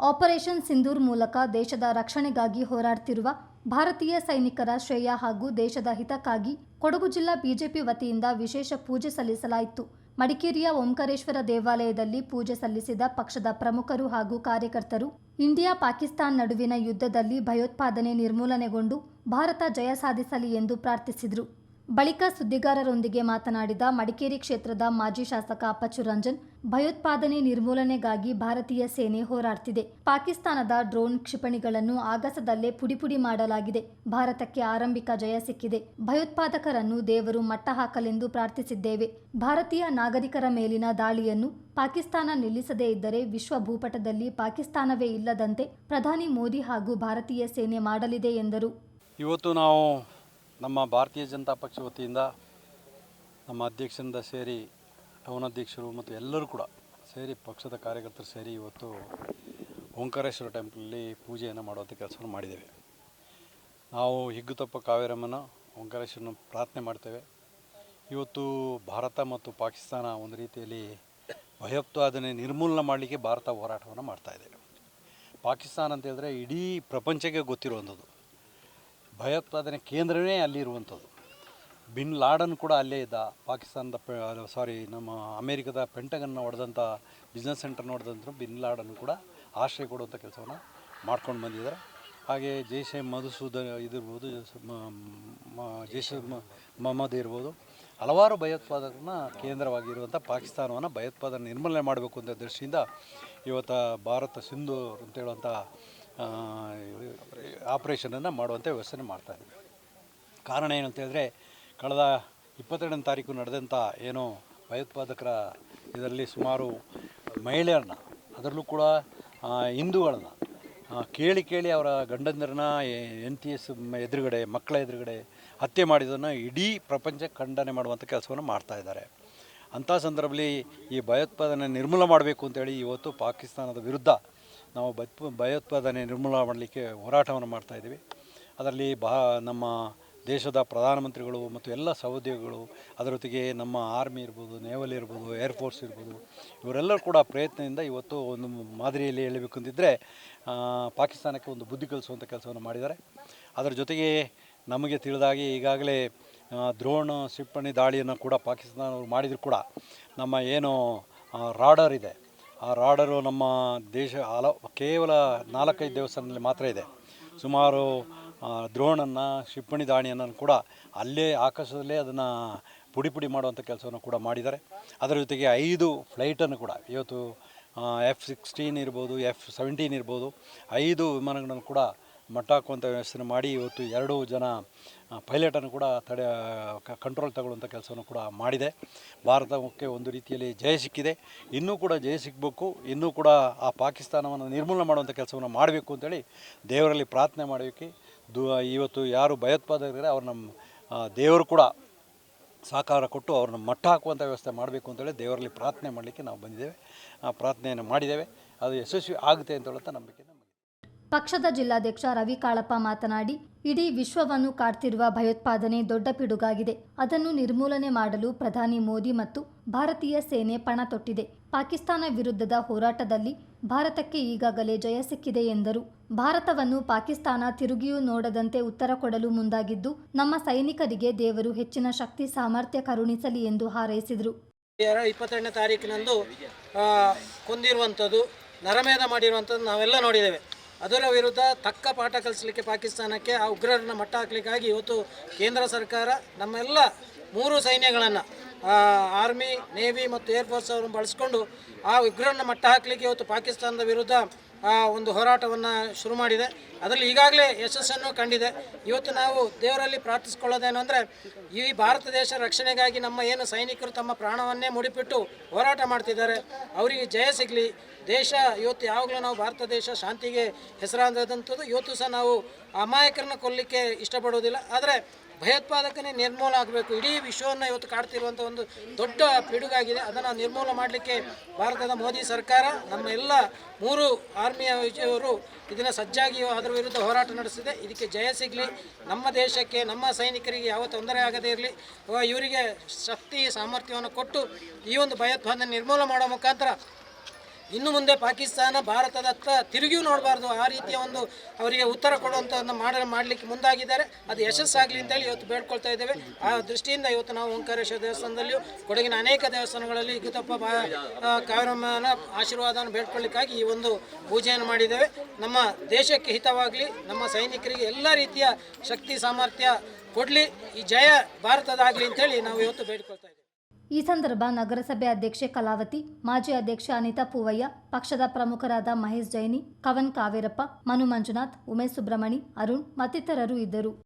Operation Sindoor ಮೂಲಕ ದೇಶದ ರಕ್ಷಣೆಗಾಗಿ ಹೋರಾಡ್ತಿರುವ ಭಾರತೀಯ ಸೈನಿಕರ ಶ್ರೇಯ ಹಾಗೂ ದೇಶದ ಹಿತಕ್ಕಾಗಿ ಕೊಡಗು ಜಿಲ್ಲಾ ಬಿಜೆಪಿ ವತಿಯಿಂದ ವಿಶೇಷ ಪೂಜೆ ಸಲ್ಲಿಸಲಾಯಿತು. ಮಡಿಕೇರಿಯ ಓಂಕಾರೇಶ್ವರ ದೇವಾಲಯದಲ್ಲಿ ಪೂಜೆ ಸಲ್ಲಿಸಿದ ಪಕ್ಷದ ಪ್ರಮುಖರು ಹಾಗೂ ಕಾರ್ಯಕರ್ತರು ಇಂಡಿಯಾ ಪಾಕಿಸ್ತಾನ್ ನಡುವಿನ ಯುದ್ಧದಲ್ಲಿ ಭಯೋತ್ಪಾದನೆ ನಿರ್ಮೂಲನೆಗೊಂಡು ಭಾರತ ಜಯ ಸಾಧಿಸಲಿ ಎಂದು ಪ್ರಾರ್ಥಿಸಿದರು. ಬಳಿಕ ಸುದ್ದಿಗಾರರೊಂದಿಗೆ ಮಾತನಾಡಿದ ಮಡಿಕೇರಿ ಕ್ಷೇತ್ರದ ಮಾಜಿ ಶಾಸಕ ಅಪ್ಪಚ್ಚು ರಂಜನ್, ಭಯೋತ್ಪಾದನೆ ನಿರ್ಮೂಲನೆಗಾಗಿ ಭಾರತೀಯ ಸೇನೆ ಹೋರಾಡ್ತಿದೆ. ಪಾಕಿಸ್ತಾನದ ಡ್ರೋನ್ ಕ್ಷಿಪಣಿಗಳನ್ನು ಆಗಸದಲ್ಲೇ ಪುಡಿಪುಡಿ ಮಾಡಲಾಗಿದೆ. ಭಾರತಕ್ಕೆ ಆರಂಭಿಕ ಜಯ ಸಿಕ್ಕಿದೆ. ಭಯೋತ್ಪಾದಕರನ್ನು ದೇವರು ಮಟ್ಟ ಹಾಕಲೆಂದು ಪ್ರಾರ್ಥಿಸಿದ್ದೇವೆ. ಭಾರತೀಯ ನಾಗರಿಕರ ಮೇಲಿನ ದಾಳಿಯನ್ನು ಪಾಕಿಸ್ತಾನ ನಿಲ್ಲಿಸದೇ ಇದ್ದರೆ ವಿಶ್ವ ಭೂಪಟದಲ್ಲಿ ಪಾಕಿಸ್ತಾನವೇ ಇಲ್ಲದಂತೆ ಪ್ರಧಾನಿ ಮೋದಿ ಹಾಗೂ ಭಾರತೀಯ ಸೇನೆ ಮಾಡಲಿದೆ ಎಂದರು. ಇವತ್ತು ನಾವು ನಮ್ಮ ಭಾರತೀಯ ಜನತಾ ಪಕ್ಷ ವತಿಯಿಂದ ನಮ್ಮ ಅಧ್ಯಕ್ಷರಿಂದ ಸೇರಿ ಟೌನ್ ಅಧ್ಯಕ್ಷರು ಮತ್ತು ಎಲ್ಲರೂ ಕೂಡ ಸೇರಿ ಪಕ್ಷದ ಕಾರ್ಯಕರ್ತರು ಸೇರಿ ಇವತ್ತು ಓಂಕಾರೇಶ್ವರ ಟೆಂಪಲಲ್ಲಿ ಪೂಜೆಯನ್ನು ಮಾಡುವಂಥ ಕೆಲಸವನ್ನು ಮಾಡಿದ್ದೇವೆ. ನಾವು ಹಿಗ್ಗುತಪ್ಪ ಕಾವೇರಮ್ಮನ ಓಂಕಾರೇಶ್ವರನ ಪ್ರಾರ್ಥನೆ ಮಾಡ್ತೇವೆ. ಇವತ್ತು ಭಾರತ ಮತ್ತು ಪಾಕಿಸ್ತಾನ ಒಂದು ರೀತಿಯಲ್ಲಿ ಭಯೋತ್ಪಾದನೆ ನಿರ್ಮೂಲನೆ ಮಾಡಲಿಕ್ಕೆ ಭಾರತ ಹೋರಾಟವನ್ನು ಮಾಡ್ತಾಯಿದೆ ಪಾಕಿಸ್ತಾನ ಅಂತ ಹೇಳಿದ್ರೆ ಇಡೀ ಪ್ರಪಂಚಕ್ಕೆ ಗೊತ್ತಿರುವಂಥದ್ದು. ಭಯೋತ್ಪಾದನೆ ಕೇಂದ್ರವೇ ಅಲ್ಲಿ ಇರುವಂಥದ್ದು ಬಿನ್ ಲಾಡನ್ ಕೂಡ ಅಲ್ಲೇ ಇದ್ದ. ಪಾಕಿಸ್ತಾನದ ಸಾರಿ ನಮ್ಮ ಅಮೇರಿಕದ ಪೆಂಟಗನ್ನ ಹೊಡೆದಂಥ ಬಿಸ್ನೆಸ್ ಸೆಂಟರ್ನ ಹೊಡೆದಂಥ ಬಿನ್ ಲಾಡನ್ ಕೂಡ ಆಶ್ರಯ ಕೊಡುವಂಥ ಕೆಲಸವನ್ನು ಮಾಡ್ಕೊಂಡು ಬಂದಿದ್ದಾರೆ. ಹಾಗೆ ಜೈಷ್ ಮಧುಸೂದನ್ ಇದಿರ್ಬೋದು, ಜೈಷ್ ಮೊಹಮ್ಮದ್ ಇರ್ಬೋದು. ಹಲವಾರು ಭಯೋತ್ಪಾದಕರನ್ನ ಕೇಂದ್ರವಾಗಿರುವಂಥ ಪಾಕಿಸ್ತಾನವನ್ನು ಭಯೋತ್ಪಾದನೆ ನಿರ್ಮೂಲನೆ ಮಾಡಬೇಕು ಅಂತ ದೃಷ್ಟಿಯಿಂದ ಇವತ್ತು ಭಾರತ ಸಿಂಧು ಅಂತ ಹೇಳುವಂಥ ಆಪ್ರೇಷನನ್ನು ಮಾಡುವಂಥ ವ್ಯವಸ್ಥೆ ಮಾಡ್ತಾಯಿದ್ದೀವಿ ಕಾರಣ ಏನಂತ ಹೇಳಿದ್ರೆ, ಕಳೆದ ಇಪ್ಪತ್ತೆರಡನೇ ತಾರೀಕು ನಡೆದಂಥ ಏನು ಭಯೋತ್ಪಾದಕರ ಇದರಲ್ಲಿ ಸುಮಾರು ಮಹಿಳೆಯರನ್ನ, ಅದರಲ್ಲೂ ಕೂಡ ಹಿಂದೂಗಳನ್ನ ಕೇಳಿ ಕೇಳಿ ಅವರ ಗಂಡಂದಿರನ್ನ ಎನ್ ಟಿ ಎಸ್ ಎದುರುಗಡೆ, ಮಕ್ಕಳ ಎದುರುಗಡೆ ಹತ್ಯೆ ಮಾಡಿದ್ದನ್ನು ಇಡೀ ಪ್ರಪಂಚ ಖಂಡನೆ ಮಾಡುವಂಥ ಕೆಲಸವನ್ನು ಮಾಡ್ತಾ ಇದ್ದಾರೆ. ಅಂಥ ಸಂದರ್ಭದಲ್ಲಿ ಈ ಭಯೋತ್ಪಾದನೆ ನಿರ್ಮೂಲ ಮಾಡಬೇಕು ಅಂತೇಳಿ ಇವತ್ತು ಪಾಕಿಸ್ತಾನದ ವಿರುದ್ಧ ನಾವು ಬತ್ ಭಯೋತ್ಪಾದನೆ ನಿರ್ಮೂಲ ಮಾಡಲಿಕ್ಕೆ ಹೋರಾಟವನ್ನು ಮಾಡ್ತಾಯಿದ್ದೀವಿ ಅದರಲ್ಲಿ ಬಹ, ನಮ್ಮ ದೇಶದ ಪ್ರಧಾನಮಂತ್ರಿಗಳು ಮತ್ತು ಎಲ್ಲ ಸಹೋದ್ಯೋಗಿಗಳು, ಅದರ ಜೊತೆಗೆ ನಮ್ಮ ಆರ್ಮಿ ಇರ್ಬೋದು, ನೇವಲ್ ಇರ್ಬೋದು ಏರ್ಫೋರ್ಸ್ ಇರ್ಬೋದು, ಇವರೆಲ್ಲರೂ ಕೂಡ ಪ್ರಯತ್ನದಿಂದ ಇವತ್ತು ಒಂದು ಮಾದರಿಯಲ್ಲಿ ಹೇಳಬೇಕು ಅಂತಿದ್ದರೆ ಪಾಕಿಸ್ತಾನಕ್ಕೆ ಒಂದು ಬುದ್ಧಿ ಕಲಿಸುವಂಥ ಕೆಲಸವನ್ನು ಮಾಡಿದ್ದಾರೆ. ಅದರ ಜೊತೆಗೆ ನಮಗೆ ತಿಳಿದಾಗಿ ಈಗಾಗಲೇ ದ್ರೋಣ ಕ್ಷಿಪಣಿ ದಾಳಿಯನ್ನು ಕೂಡ ಪಾಕಿಸ್ತಾನವರು ಮಾಡಿದರೂ ಕೂಡ. ನಮ್ಮ ಏನು ರಾಡರ್ ಇದೆ. ಆ ರಾಡರು ನಮ್ಮ ದೇಶ ಹಲ ಕೇವಲ ನಾಲ್ಕೈದು ದೇವಸ್ಥಾನದಲ್ಲಿ ಮಾತ್ರ ಇದೆ. ಸುಮಾರು ದ್ರೋಣನ್ನು, ಕ್ಷಿಪಣಿ ದಾಣಿಯನ್ನು ಕೂಡ ಅಲ್ಲೇ ಆಕಾಶದಲ್ಲೇ ಅದನ್ನು ಪುಡಿ ಪುಡಿ ಮಾಡುವಂಥ ಕೆಲಸವನ್ನು ಕೂಡ ಮಾಡಿದ್ದಾರೆ. ಅದರ ಜೊತೆಗೆ ಐದು ಫ್ಲೈಟನ್ನು ಕೂಡ, ಇವತ್ತು ಎಫ್ ಸಿಕ್ಸ್ಟೀನ್ ಇರ್ಬೋದು ಎಫ್ ಸೆವೆಂಟೀನ್ ಇರ್ಬೋದು, ಐದು ವಿಮಾನಗಳನ್ನು ಕೂಡ ಮಟ್ಟ ಹಾಕುವಂಥ ವ್ಯವಸ್ಥೆ ಮಾಡಿ ಇವತ್ತು ಎರಡು ಜನ ಪೈಲಟನ್ನು ಕೂಡ ತಡೆ ಕಂಟ್ರೋಲ್ ತಗೊಳ್ಳುವಂಥ ಕೆಲಸವನ್ನು ಕೂಡ ಮಾಡಿದೆ. ಭಾರತಕ್ಕೆ ಒಂದು ರೀತಿಯಲ್ಲಿ ಜಯ ಸಿಕ್ಕಿದೆ. ಇನ್ನೂ ಕೂಡ ಜಯ ಸಿಗಬೇಕು. ಇನ್ನೂ ಕೂಡ ಆ ಪಾಕಿಸ್ತಾನವನ್ನು ನಿರ್ಮೂಲನೆ ಮಾಡುವಂಥ ಕೆಲಸವನ್ನು ಮಾಡಬೇಕು ಅಂತೇಳಿ ದೇವರಲ್ಲಿ ಪ್ರಾರ್ಥನೆ ಮಾಡಬೇಕು. ದು, ಇವತ್ತು ಯಾರು ಭಯೋತ್ಪಾದಕರಿದ್ದಾರೆ ಅವ್ರು ನಮ್ಮ ದೇವರು ಕೂಡ ಸಹಕಾರ ಕೊಟ್ಟು ಅವ್ರನ್ನ ಮಟ್ಟ ಹಾಕುವಂಥ ವ್ಯವಸ್ಥೆ ಮಾಡಬೇಕು ಅಂತೇಳಿ ದೇವರಲ್ಲಿ ಪ್ರಾರ್ಥನೆ ಮಾಡಲಿಕ್ಕೆ ನಾವು ಬಂದಿದ್ದೇವೆ. ಆ, ಪ್ರಾರ್ಥನೆಯನ್ನು ಮಾಡಿದ್ದೇವೆ. ಅದು ಯಶಸ್ವಿ ಆಗುತ್ತೆ ಅಂತ ಹೇಳುತ್ತಾ ನಂಬಿಕೆ. ಪಕ್ಷದ ಜಿಲ್ಲಾಧ್ಯಕ್ಷ ರವಿ ಕಾಳಪ್ಪ ಮಾತನಾಡಿ, ಇಡೀ ವಿಶ್ವವನ್ನು ಕಾಡ್ತಿರುವ ಭಯೋತ್ಪಾದನೆ ದೊಡ್ಡ ಪಿಡುಗಾಗಿದೆ. ಅದನ್ನು ನಿರ್ಮೂಲನೆ ಮಾಡಲು ಪ್ರಧಾನಿ ಮೋದಿ ಮತ್ತು ಭಾರತೀಯ ಸೇನೆ ಪಣ ತೊಟ್ಟಿದೆ. ಪಾಕಿಸ್ತಾನ ವಿರುದ್ಧದ ಹೋರಾಟದಲ್ಲಿ ಭಾರತಕ್ಕೆ ಈಗಾಗಲೇ ಜಯ ಸಿಕ್ಕಿದೆ ಎಂದರು. ಭಾರತವನ್ನು ಪಾಕಿಸ್ತಾನ ತಿರುಗಿಯೂ ನೋಡದಂತೆ ಉತ್ತರ ಕೊಡಲು ಮುಂದಾಗಿದ್ದು, ನಮ್ಮ ಸೈನಿಕರಿಗೆ ದೇವರು ಹೆಚ್ಚಿನ ಶಕ್ತಿ, ಸಾಮರ್ಥ್ಯ ಕರುಣಿಸಲಿ ಎಂದು ಹಾರೈಸಿದರು. ಇಪ್ಪತ್ತೆರಡನೇ ತಾರೀಕಿನಂದು ಕೊಂದಿರುವಂಥದ್ದು, ನರಮೇಧ ಮಾಡಿರುವಂಥದ್ದು ನಾವೆಲ್ಲ ನೋಡಿದ್ದೇವೆ. ಅದರ ವಿರುದ್ಧ ತಕ್ಕ ಪಾಠ ಕಲಿಸಲಿಕ್ಕೆ ಪಾಕಿಸ್ತಾನಕ್ಕೆ ಆ ಉಗ್ರರನ್ನು ಮಟ್ಟ ಹಾಕಲಿಕ್ಕಾಗಿ ಇವತ್ತು ಕೇಂದ್ರ ಸರ್ಕಾರ ನಮ್ಮೆಲ್ಲ ಮೂರು ಸೈನ್ಯಗಳನ್ನು ಆರ್ಮಿ, ನೇವಿ ಮತ್ತು ಏರ್ಫೋರ್ಸ್ ಅವರನ್ನು ಬಳಸ್ಕೊಂಡು ಆ ಉಗ್ರರನ್ನ ಮಟ್ಟ ಹಾಕಲಿಕ್ಕೆ ಇವತ್ತು ಪಾಕಿಸ್ತಾನದ ವಿರುದ್ಧ ಒಂದು ಹೋರಾಟವನ್ನು ಶುರು ಮಾಡಿದೆ. ಅದರಲ್ಲಿ ಈಗಾಗಲೇ ಯಶಸ್ಸನ್ನು ಕಂಡಿದೆ. ಇವತ್ತು ನಾವು ದೇವರಲ್ಲಿ ಪ್ರಾರ್ಥಿಸ್ಕೊಳ್ಳೋದೇನು ಅಂದರೆ, ಈ ಭಾರತ ದೇಶ ರಕ್ಷಣೆಗಾಗಿ ನಮ್ಮ ಏನು ಸೈನಿಕರು ತಮ್ಮ ಪ್ರಾಣವನ್ನೇ ಮುಡಿಪಿಟ್ಟು ಹೋರಾಟ ಮಾಡ್ತಿದ್ದಾರೆ. ಅವರಿಗೆ ಜಯ ಸಿಗಲಿ. ದೇಶ ಇವತ್ತು ಯಾವಾಗಲೂ ನಾವು ಭಾರತ ದೇಶ ಶಾಂತಿಗೆ ಹೆಸರಾದಂಥದ್ದು ಇವತ್ತು ಸಹ ನಾವು ಅಮಾಯಕರನ್ನ ಕೊಲ್ಲಲಿಕ್ಕೆ ಇಷ್ಟಪಡೋದಿಲ್ಲ ಆದರೆ ಭಯೋತ್ಪಾದಕನೇ ನಿರ್ಮೂಲ ಆಗಬೇಕು. ಇಡೀ ವಿಶ್ವವನ್ನು ಇವತ್ತು ಕಾಡ್ತಿರುವಂಥ ಒಂದು ದೊಡ್ಡ ಪಿಡುಗಾಗಿದೆ. ಅದನ್ನು ನಿರ್ಮೂಲ ಮಾಡಲಿಕ್ಕೆ ಭಾರತದ ಮೋದಿ ಸರ್ಕಾರ, ನಮ್ಮ ಎಲ್ಲ ಮೂರು ಆರ್ಮಿಯ ಅವರು ಇದನ್ನು ಸಜ್ಜಾಗಿ ಅದರ ವಿರುದ್ಧ ಹೋರಾಟ ನಡೆಸಿದೆ. ಇದಕ್ಕೆ ಜಯ ಸಿಗಲಿ. ನಮ್ಮ ದೇಶಕ್ಕೆ, ನಮ್ಮ ಸೈನಿಕರಿಗೆ ಯಾವ ತೊಂದರೆ ಆಗದೇ ಇರಲಿ. ಇವರಿಗೆ ಶಕ್ತಿ, ಸಾಮರ್ಥ್ಯವನ್ನು ಕೊಟ್ಟು ಈ ಒಂದು ಭಯೋತ್ಪಾದನೆ ನಿರ್ಮೂಲ ಮಾಡೋ ಮುಖಾಂತರ ಇನ್ನು ಮುಂದೆ ಪಾಕಿಸ್ತಾನ ಭಾರತದತ್ತ ತಿರುಗಿಯೂ ನೋಡಬಾರ್ದು. ಆ ರೀತಿಯ ಒಂದು ಅವರಿಗೆ ಉತ್ತರ ಕೊಡುವಂಥದ್ದು ಮಾಡ ಮಾಡಲಿಕ್ಕೆ ಮುಂದಾಗಿದ್ದಾರೆ. ಅದು ಯಶಸ್ಸಾಗಲಿ ಅಂತೇಳಿ ಇವತ್ತು ಬೇಡ್ಕೊಳ್ತಾ ಇದ್ದೇವೆ. ಆ ದೃಷ್ಟಿಯಿಂದ ಇವತ್ತು ನಾವು ಓಂಕಾರೇಶ್ವರ ದೇವಸ್ಥಾನದಲ್ಲಿಯೂ ಕೊಡಗಿನ ಅನೇಕ ದೇವಸ್ಥಾನಗಳಲ್ಲಿ ಇಗುತಪ್ಪ ಬಾ ಆ, ಕಾವೇರಮ್ಮನ ಆಶೀರ್ವಾದವನ್ನು ಬೇಡ್ಕೊಳ್ಳಿಕ್ಕಾಗಿ ಈ ಒಂದು ಪೂಜೆಯನ್ನು ಮಾಡಿದ್ದೇವೆ. ನಮ್ಮ ದೇಶಕ್ಕೆ ಹಿತವಾಗಲಿ ನಮ್ಮ ಸೈನಿಕರಿಗೆ ಎಲ್ಲ ರೀತಿಯ ಶಕ್ತಿ ಸಾಮರ್ಥ್ಯ ಕೊಡಲಿ. ಈ ಜಯ ಭಾರತದಾಗಲಿ ಅಂತೇಳಿ ನಾವು ಇವತ್ತು ಬೇಡ್ಕೊಳ್ತಾ ಇದ್ದೇವೆ ಈ ಸಂದರ್ಭ ನಗರಸಭೆ ಅಧ್ಯಕ್ಷೆ ಕಲಾವತಿ, ಮಾಜಿ ಅಧ್ಯಕ್ಷೆ ಅನಿತಾ ಪೂವಯ್ಯ, ಪಕ್ಷದ ಪ್ರಮುಖರಾದ ಮಹೇಶ್ ಜೈನಿ, ಕವನ್ ಕಾವೇರಪ್ಪ, ಮನು ಮಂಜುನಾಥ್, ಉಮೇಶ್ ಸುಬ್ರಮಣಿ ಅರುಣ್ ಮತ್ತಿತರರು ಇದ್ದರು.